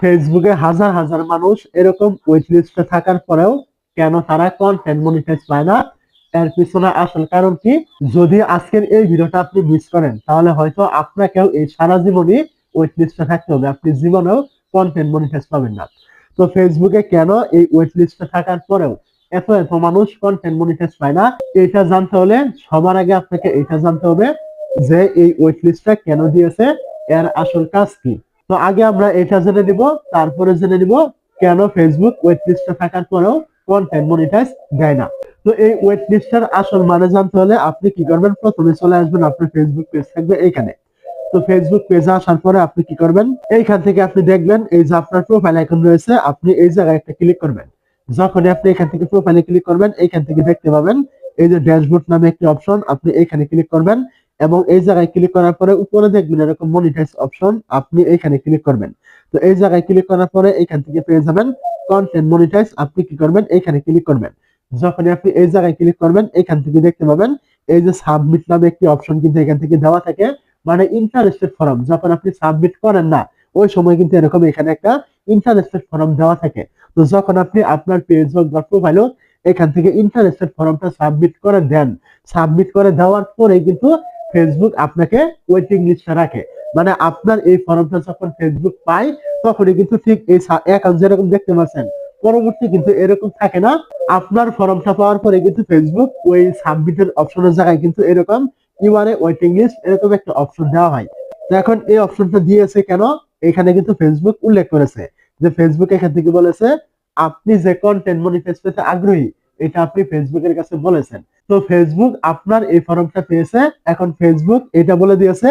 ফেসবুকে হাজার হাজার মানুষ এরকম ওয়েট লিস্টে থাকার পরেও কেন তারা কন্টেন্ট মনিটাইজ পায় না? এর পিছনে আসল কারণ কি? যদি আজকের এই ভিডিওটা আপনি মিস করেন, তাহলে হয়তো আপনাকেও এই সারা জীবনই ওয়েট লিস্টে থাকতে হবে। আপনি জীবনেও কন্টেন্ট মনিটাইজ পাবেন না। তো ফেসবুকে কেন এই ওয়েট লিস্টে থাকার পরেও এত এত মানুষ কন্টেন্ট মনিটাইজ পায় না? এটা জানতে হলে সবার আগে আপনাকে এটা জানতে হবে যে এই ওয়েট লিস্টটা কেন দিয়েছে? এর আসল কাজ কি? তো আগে আমরা এটা জেনে নিব, তারপরে জেনে নিব কেন ফেসবুক ওয়েট লিস্টে থাকার পরেও কন্টেন্ট মনিটাইজ দেয় না। তো এই ওয়েট লিস্টের আসল মানে জানতে হলে আপনি কি করবেন? প্রথমে চলে আসবেন আপনার ফেসবুক পেজ থাকবে এইখানে। তো ফেসবুক পেজে আসার পরে আপনি কি করবেন? এইখান থেকে আপনি দেখবেন এই যে আপনার প্রোফাইল আইকন রয়েছে, আপনি এই জায়গায় একটা ক্লিক করবেন। যখন আপনি এখান থেকে প্রোফাইলে ক্লিক করবেন, এইখান থেকে দেখতে পাবেন এই যে ড্যাশবোর্ড নামে একটি অপশন আপনি এইখানে ক্লিক করবেন। এবং এই জায়গায় ক্লিক করার পরে উপরে দেখবেন এরকম মনিটাইজ অপশন আপনি এইখানে ক্লিক করবেন। তো এই জায়গায় ক্লিক করার পরে এইখান থেকে পেয়ে যাবেন কন্টেন্ট মনিটাইজ আপনি কি করবেন? এইখানে ক্লিক করবেন। যখনই আপনি এই জায়গায় ক্লিক করবেন, এখান থেকে দেখতে পাবেন এই যে সাবমিট নামে একটি অপশন কিন্তু এখান থেকে দেওয়া থাকে মানে ইন্টারেস্টেড ফর্ম যখন আপনি সাবমিট করেন না, ওই সময় কিন্তু এরকম এখানে একটা ইন্টারেস্টেড ফর্ম দেওয়া থাকে। তো যখন আপনি আপনার পেজ হোক বা প্রোফাইল এখান থেকে ইন্টারেস্টেড ফর্মটা সাবমিট করে দেন। সাবমিট করে দেওয়ার পরে কিন্তু ফেসবুক আপনাকে ওয়েটিং লিস্টে রাখে। মানে আপনার এই ফর্মটা যখন ফেসবুক পায়, তখনই কিন্তু ঠিক এই অ্যাকাউন্ট যেরকম দেখতে পাচ্ছেন, পরবর্তী কিন্তু এরকম থাকে না। আপনার ফর্মটা পাওয়ার পরে কিন্তু ফেসবুক ওই সাবমিটের অপশনের জায়গায় কিন্তু এরকম ইউআরএ ওয়েটিং লিস্ট এরকম একটা অপশন দেওয়া হয়। তো এখন এই অপশনটা দিয়েছে কেন? এখানে কিন্তু ফেসবুক উল্লেখ করেছে যে ফেসবুক এখান থেকে বলেছে, আপনি যে কন্টেন্ট মনিটাইজ পেতে আগ্রহী, এটা আপনি ফেসবুকের কাছে বলেছেন। তো ফেসবুক আপনার এই ফর্মটা পেয়েছে। এখন ফেসবুক এটা বলে দিয়েছে,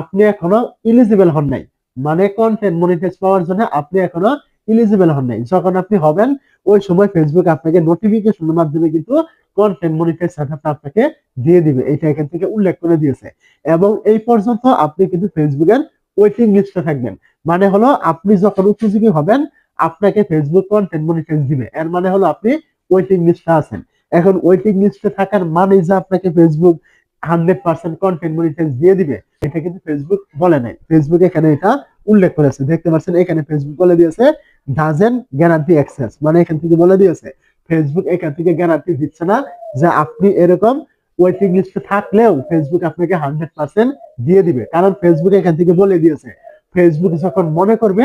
আপনি এখনও ইলিজিবল হন নাই। মানে কন্টেন্ট মনিটাইজ পাওয়ার জন্য আপনি এখনও ইলিজিবল হন নাই। যখন আপনি হবেন, ওই সময় ফেসবুক আপনাকে নোটিফিকেশনের মাধ্যমে কিন্তু কন্টেন্ট মনিটাইজ সেটআপটা আপনাকে দিয়ে দিবে। এটা এখান থেকে উল্লেখ করে দিয়েছে। এবং এই পর্যন্ত আপনি কিন্তু ফেসবুকের ওয়েটিং লিস্টে থাকবেন। মানে হলো আপনি যখন উপযোগী হবেন, আপনাকে ফেসবুক কন্টেন্ট মনিটাইজ দিবে। এর মানে হলো আপনি ওয়েটিং লিস্টে আছেন। এখন ওয়েটিং লিস্টে থাকার মানে যে আপনাকে Facebook hundred percent content monetise দিয়ে দিবে, এটা কিন্তু ফেসবুক বলে নাই। ফেসবুক এখানে এটা উল্লেখ করেছে। দেখতে পাচ্ছেন, এখানে ফেসবুক বলে দিয়েছে ডাজেন গ্যারান্টি অ্যাক্সেস মানে এখান থেকে বলে দিয়েছে ফেসবুক এখান থেকে গ্যারান্টি দিচ্ছে না যে আপনি এরকম ওয়েটিং লিস্টে থাকলেও ফেসবুক আপনাকে হান্ড্রেড পার্সেন্ট দিয়ে দিবে। কারণ ফেসবুক এখান থেকে বলে দিয়েছে ফেসবুক যখন মনে করবে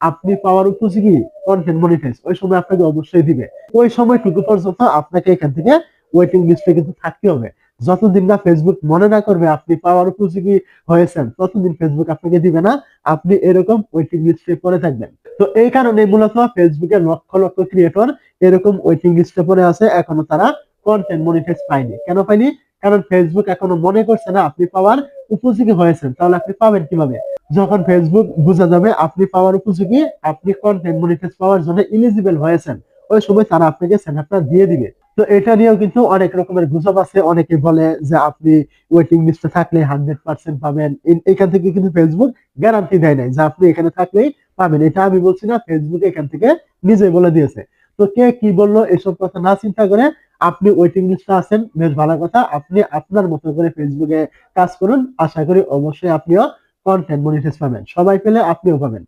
আপনি পাওয়ার উপযোগী কন্টেন্ট মনিটাইজ ওই সময় আপনাকে অবশ্যই দিবে। ওই সময়টুকু পর্যন্ত আপনাকে এখান থেকে ওয়েটিং লিস্টে কিন্তু থাকতে হবে। যতদিন না ফেসবুক মনে না করবে আপনি পাওয়ার উপযোগী হয়েছেন, ততদিন ফেসবুক আপনাকে দিবে না। আপনি এরকম ওয়েটিং লিস্টে পড়ে থাকবেন। তো এই কারণে মূলত ফেসবুকের লক্ষ লক্ষ ক্রিয়েটর এরকম ওয়েটিং লিস্টে পড়ে আছে, এখনও তারা কন্টেন্ট মনিটাইজ পায়নি। কেন পায়নি? কারণ ফেসবুক এখনও মনে করছে না আপনি পাওয়ার উপযোগী হয়েছেন, তাহলে আপনি পাবেন কীভাবে? যখন ফেসবুক বোঝা যাবে আপনি পাওয়ার উপযোগী, আপনি কন্টেন্ট মনিটাইজ পাওয়ার জন্য ইলিজিবল হয়েছেন, ওই সময় তারা আপনাকে সেটআপটা দিয়ে দিবে। তো এটা নিয়েও কিন্তু অনেক রকমের গুজব আছে, অনেকে বলে যে আপনি ওয়েটিং লিস্টে থাকলে হান্ড্রেড পার্সেন্ট পাবেন। এখান থেকে কিন্তু ফেসবুক গ্যারান্টি দেয় নাই যে আপনি এখানে থাকলেই পাবেন। এটা আমি বলছি না ফেসবুক এখান থেকে নিজে বলে দিয়েছে। তো কে কি বলল এসব কথা না চিন্তা করে আপনি ওয়েটিং লিস্টে আছেন, বেশ ভালো কথা। আপনি আপনার মতো করে ফেসবুকে কাজ করুন। আশা করি অবশ্যই আপনিও কন্টেন্ট মনিটাইজ পাবেন। সবাই পেলে আপনিও পাবেন।